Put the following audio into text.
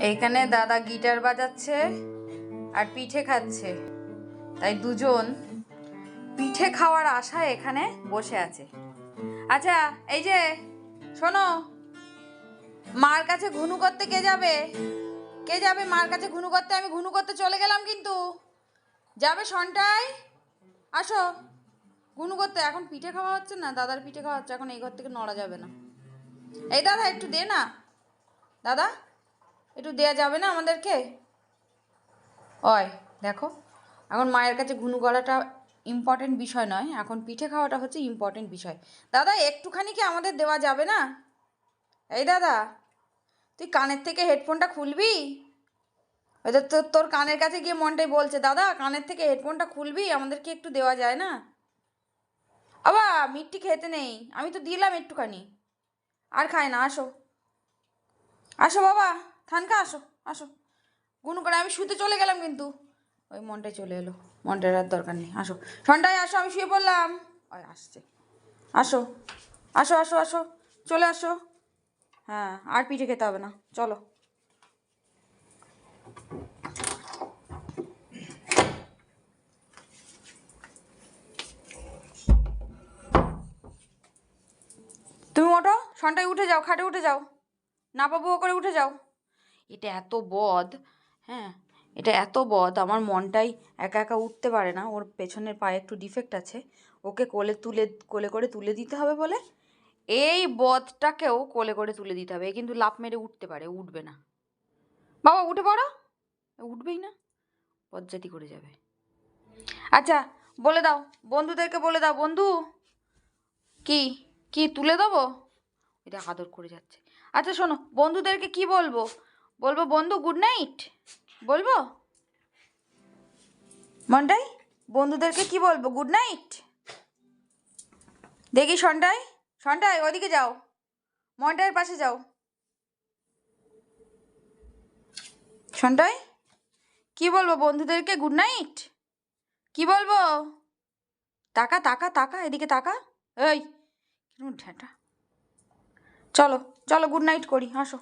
এইখানে দাদা গিটার বাজাচ্ছে আর পিঠে খাচ্ছে। তাই দুজন পিঠে খাওয়ার আশায় এখানে বসে আছে। আচ্ছা এই যে, শোনো, মার কাছে ঘুনু করতে কে যাবে? কে যাবে মার কাছে ঘুনু করতে? আমি ঘুনু করতে চলে গেলাম কিন্তু। যাবে সন্টাই আসো। ঘুনু করতে, এখন পিঠে খাওয়া হচ্ছে না? দাদার পিঠে খাওয়া হচ্ছে, এখন এই ঘর থেকে নড়া যাবে না। এই দাদা, একটু দে না। দাদা একটু দেয়া যাবে না আমাদেরকে? ওই, দেখো। এখন মায়ের কাছে ঘুনু করাটা ইম্পর্টেন্ট বিষয় নয়, এখন পিঠে খাওয়াটা হচ্ছে ইম্পর্টেন্ট বিষয়। দাদা, একটুখানি কি আমাদের দেওয়া যাবে না? এই দাদা, তুই কানের থেকে হেডফোনটা খুলবি? ওই তো, তোর তোর কানের কাছে গিয়ে মনটাই বলছে, দাদা, কানের থেকে হেডফোনটা খুলবি? আমাদেরকে একটু দেওয়া যায় না? আবা মিষ্টি খেতে নেই। আমি তো দিলাম একটুখানি। আর খায় না, আসো। আসো বাবা। থানকা, আসো আসো। গুনু করে, আমি শুতে চলে গেলাম কিন্তু। ওই মনটাই চলে এলো। মনটার আর দরকার নেই। আসো। ঠান্ডায় আসো, আমি শুয়ে পড়লাম। ওই আসছে। আসো আসো আসো আসো। চলে আসো। হ্যাঁ আর পিঠে খেতে হবে না। চলো। তুমি ওঠো। সন্টায় উঠে যাও, খাটে উঠে যাও। না পাবো করে উঠে যাও। এটা এত বদ হ্যাঁ? এটা এত বদ, আমার মনটাই একা একা উঠতে পারে না। ওর পেছনের পায়ে একটু ডিফেক্ট আছে। ওকে কোলে তুলে, কোলে করে তুলে দিতে হবে বলে এই বদটাকেও কোলে করে তুলে দিতে হবে। কিন্তু লাফ মেরে উঠতে পারে উঠবে না। বাবা, উঠে পড়ো। উঠবেই না। পজ্জাতি করে যাবে। আচ্ছা বলে দাও। বন্ধুদেরকে বলে দাও। বন্ধু, কি? কি তুলে দেবো? এটা আদর করে যাচ্ছে। আচ্ছা শোনো, বন্ধুদেরকে কি বলব? বলব বন্ধু গুড নাইট বলব? মন্টাই, বন্ধুদেরকে কি বলব গুড নাইট দেখি সন্টাই সন্টাই, ওদিকে যাও। মন্টাইয়ের পাশে যাও। সন্টাই, কি বলব, বন্ধুদেরকে গুড নাইট কি বলব? তাকা তাকা তাকা, এদিকে তাকা। এই ঢ্যাঁটা চলো চলো গুড নাইট করি, আসো।